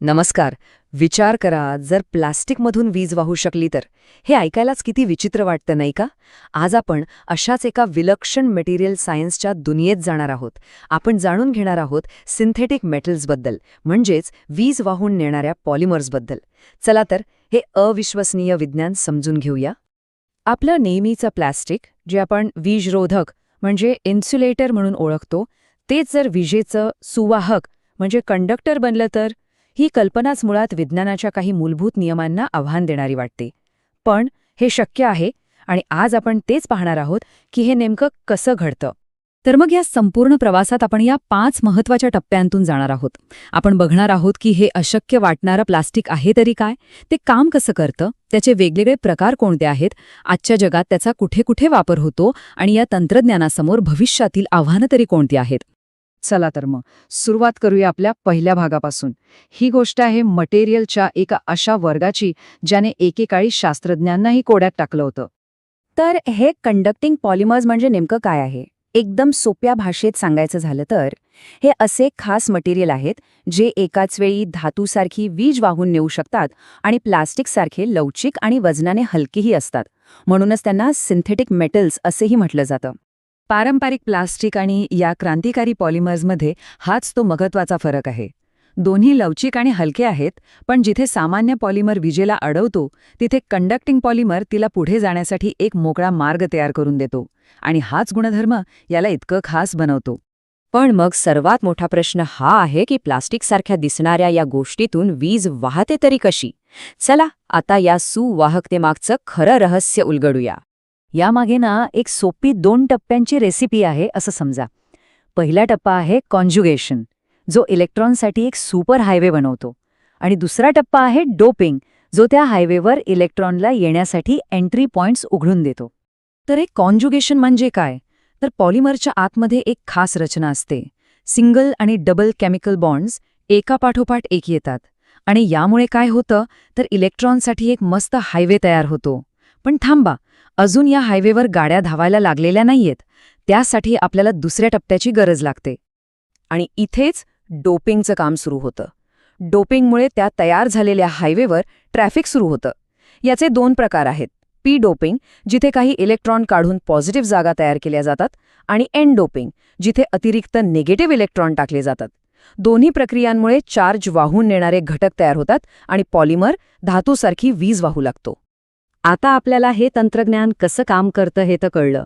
नमस्कार. विचार करा जर प्लास्टिकमधून वीज वाहू शकली तर. हे ऐकायलाच किती विचित्र वाटतं नाही का? आज आपण अशाच एका विलक्षण मटेरियल सायन्सच्या दुनियेत जाणार आहोत. आपण जाणून घेणार आहोत सिंथेटिक मेटल्सबद्दल म्हणजेच वीज वाहून नेणाऱ्या पॉलिमर्सबद्दल चला तर हे अविश्वसनीय विज्ञान समजून घेऊया. आपलं नेहमीचं प्लास्टिक जे आपण वीजरोधक म्हणजे इन्सुलेटर म्हणून ओळखतो तेच जर विजेचं सुवाहक म्हणजे कंडक्टर बनलं तर? ही कल्पनाच मुळात विज्ञानाच्या काही मूलभूत नियमांना आव्हान देणारी वाटते. पण हे शक्य आहे आणि आज आपण तेच पाहणार आहोत की हे नेमकं कसं घडतं. तर मग या संपूर्ण प्रवासात आपण या पाच महत्त्वाच्या टप्प्यांतून जाणार आहोत. आपण बघणार आहोत की हे अशक्य वाटणारं प्लास्टिक आहे तरी काय? ते काम कसं करतं? त्याचे वेगवेगळे प्रकार कोणते आहेत? आजच्या जगात त्याचा कुठे कुठे वापर होतो? आणि या तंत्रज्ञानासमोर भविष्यातील आव्हानं तरी कोणती आहेत? चला तर मग सुरुवात करूया आपल्या पहिल्या भागापासून. ही गोष्ट आहे मटेरियलच्या एका अशा वर्गाची ज्याने एकेकाळी शास्त्रज्ञांनाही कोड्यात टाकलं होतं. तर हे कंडक्टिंग पॉलिमर्स म्हणजे नेमकं काय आहे? एकदम सोप्या भाषेत सांगायचं झालं तर हे असे खास मटेरियल आहेत जे एकाच वेळी धातूसारखी वीज वाहून नेऊ शकतात आणि प्लास्टिकसारखे लवचिक आणि वजनाने हलकीही असतात. म्हणूनच त्यांना सिंथेटिक मेटल्स असेही म्हटलं जातं. पारंपरिक प्लास्टिक आणि या क्रांतिकारी पॉलिमर्समध्ये हाच तो महत्त्वाचा फरक आहे. दोन्ही लवचिक आणि हलके आहेत पण जिथे सामान्य पॉलिमर विजेला अडवतो तिथे कंडक्टिंग पॉलिमर तिला पुढे जाण्यासाठी एक मोकळा मार्ग तयार करून देतो आणि हाच गुणधर्म याला इतकं खास बनवतो. पण मग सर्वात मोठा प्रश्न हा आहे की प्लास्टिकसारख्या दिसणाऱ्या या गोष्टीतून वीज वाहते तरी कशी? चला आता या सुवाहकतेमागचं खरं रहस्य उलगडूया. यामागे ना एक सोपी दोन टप्प्यांची रेसिपी आहे असं समजा. पहिला टप्पा आहे कॉन्ज्युगेशन जो इलेक्ट्रॉनसाठी एक सुपर हायवे बनवतो. आणि दुसरा टप्पा आहे डोपिंग जो त्या हायवेवर इलेक्ट्रॉनला येण्यासाठी एंट्री पॉइंट्स उघडून देतो. तर एक कॉन्ज्युगेशन म्हणजे काय? तर पॉलिमरच्या आतमध्ये एक खास रचना असते. सिंगल आणि डबल केमिकल बॉन्ड्स एकापाठोपाठ एक येतात. आणि यामुळे काय होतं? तर इलेक्ट्रॉनसाठी एक मस्त हायवे तयार होतो. पण थांबा अजून या हायवेवर गाड्या धावायला लागलेल्या नाहीयेत. त्यासाठी आपल्याला दुसऱ्या टप्प्याची गरज लागते. आणि इथेच डोपिंगचं काम सुरू होतं. डोपिंगमुळे त्या तयार झालेल्या हायवेवर ट्रॅफिक सुरू होतं. याचे दोन प्रकार आहेत. पी डोपिंग जिथे काही इलेक्ट्रॉन काढून पॉझिटिव्ह जागा तयार केल्या जातात आणि एन डोपिंग जिथे अतिरिक्त निगेटिव्ह इलेक्ट्रॉन टाकले जातात. दोन्ही प्रक्रियांमुळे चार्ज वाहून नेणारे घटक तयार होतात आणि पॉलिमर धातूसारखी वीज वाहू लागतो. आता आपल्याला हे तंत्रज्ञान कसं काम करतं हे तर कळलं.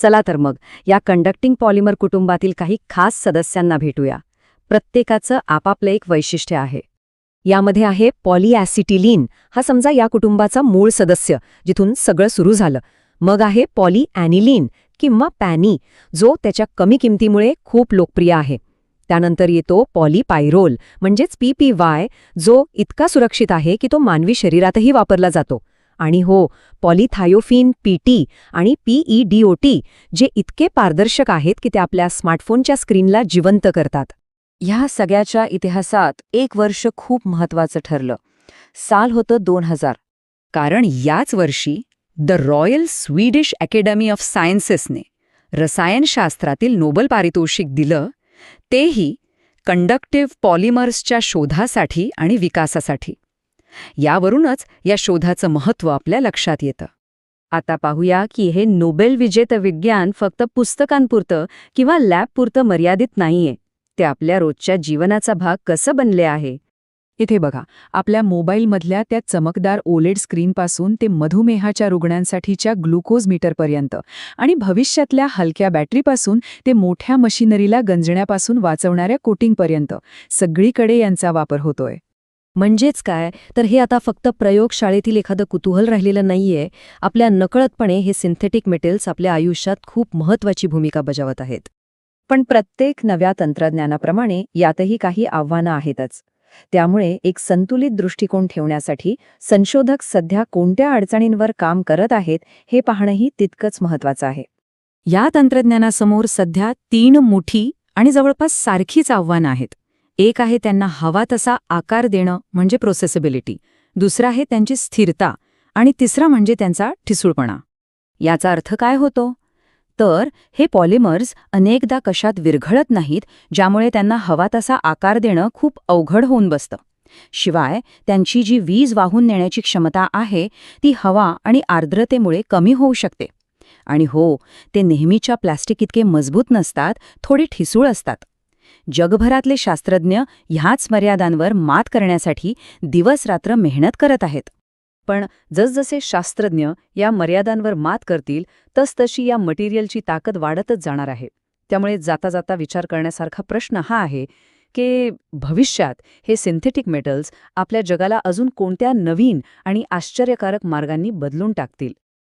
चला तर मग या कंडक्टिंग पॉलिमर कुटुंबातील काही खास सदस्यांना भेटूया. प्रत्येकाचं आपापलं एक वैशिष्ट्य आहे. यामध्ये आहे पॉलीॲसिटिलीन हा समजा या कुटुंबाचा मूळ सदस्य जिथून सगळं सुरू झालं. मग आहे पॉलीॲनिलीन किंवा पॅनी जो त्याच्या कमी किमतीमुळे खूप लोकप्रिय आहे. त्यानंतर येतो पॉलीपायरोल म्हणजेच पी पी वाय जो इतका सुरक्षित आहे की तो मानवी शरीरातही वापरला जातो. आणि हो पॉलिथायोफिन पीटी आणि पीईडीओटी जे इतके पारदर्शक आहेत की ते आपल्या स्मार्टफोनच्या स्क्रीनला जिवंत करतात. ह्या सगळ्याच्या इतिहासात एक वर्ष खूप महत्वाचं ठरलं. साल होतं दोन हजार. कारण याच वर्षी the royal Swedish academy of सायन्सेसने रसायनशास्त्रातील नोबल पारितोषिक दिलं तेही कंडक्टिव्ह पॉलिमर्सच्या शोधासाठी आणि विकासासाठी. यावरूनच या शोधाचं महत्त्व आपल्या लक्षात येतं. आता पाहूया की हे नोबेल विजेतं विज्ञान फक्त पुस्तकांपुरतं किंवा लॅबपुरतं मर्यादित नाहीये. ते आपल्या रोजच्या जीवनाचा भाग कसं बनले आहे? इथे बघा आपल्या मोबाईलमधल्या त्या चमकदार ओलेड स्क्रीनपासून ते मधुमेहाच्या रुग्णांसाठीच्या ग्लुकोज मीटरपर्यंत आणि भविष्यातल्या हलक्या बॅटरीपासून ते मोठ्या मशिनरीला गंजण्यापासून वाचवणाऱ्या कोटिंगपर्यंत सगळीकडे यांचा वापर होतोय. म्हणजेच काय? तर हे आता फक्त प्रयोगशाळेतील एखादं कुतूहल राहिलेलं नाहीये. आपल्या नकळतपणे हे सिंथेटिक मेटेल्स आपल्या आयुष्यात खूप महत्वाची भूमिका बजावत आहेत. पण प्रत्येक नव्या तंत्रज्ञानाप्रमाणे यातही काही आव्हानं आहेतच. त्यामुळे एक संतुलित दृष्टिकोन ठेवण्यासाठी संशोधक सध्या कोणत्या अडचणींवर काम करत आहेत हे पाहणंही तितकंच महत्वाचं आहे. या तंत्रज्ञानासमोर सध्या तीन मोठी आणि जवळपास सारखीच आव्हानं आहेत. एक आहे त्यांना हवा तसा आकार देणं म्हणजे प्रोसेसिबिलिटी दुसरं आहे त्यांची स्थिरता. आणि तिसरा म्हणजे त्यांचा ठिसूळपणा. याचा अर्थ काय होतो? तर हे पॉलिमर्स अनेकदा कशात विरघळत नाहीत ज्यामुळे त्यांना हवा तसा आकार देणं खूप अवघड होऊन बसतं. शिवाय त्यांची जी वीज वाहून नेण्याची क्षमता आहे ती हवा आणि आर्द्रतेमुळे कमी होऊ शकते. आणि हो ते नेहमीच्या प्लॅस्टिक इतके मजबूत नसतात थोडे ठिसूळ असतात. जगभरातले शास्त्रज्ञ ह्याच मर्यादांवर मात करण्यासाठी दिवसरात्र मेहनत करत आहेत. पण जसजसे शास्त्रज्ञ या मर्यादांवर मात करतील तसतशी या मटेरियलची ताकद वाढतच जाणार आहे. त्यामुळे जाता जाता विचार करण्यासारखा प्रश्न हा आहे की भविष्यात हे सिंथेटिक मेटल्स आपल्या जगाला अजून कोणत्या नवीन आणि आश्चर्यकारक मार्गांनी बदलून टाकतील?